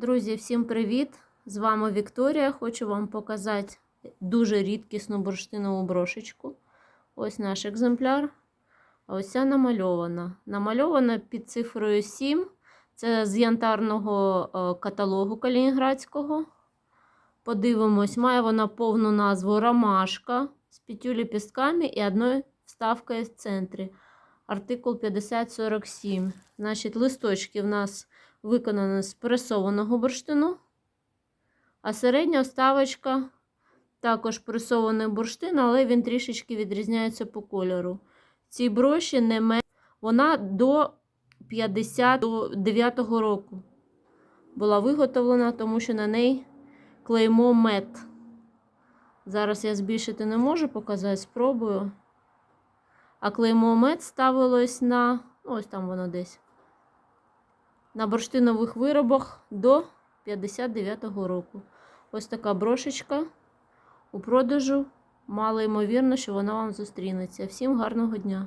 Друзі, всім привіт! З вами Вікторія. Хочу вам показати дуже рідкісну бурштинову брошечку. Ось наш екземпляр. А ось ця намальована. Намальована під цифрою 7. Це з янтарного е, каталогу Калінінградського. Подивимось, має вона повну назву Ромашка з п'ятью ліпістками і одною вставкою в центрі. Артикул 5047. Значить, листочки в нас виконані з пресованого бурштину. А середня вставочка також пресований бурштин, але він трішечки відрізняється по кольору. Ці броші не менше, вона до 59-го року була виготовлена, тому що на неї клеймо мед. Зараз я збільшити не можу показати, спробую. А клеймо мед ставилось на, ну, ось там воно десь, на бурштинових виробах до 59-го року. Ось така брошечка у продажу. Мало ймовірно, що вона вам зустрінеться. Всім гарного дня!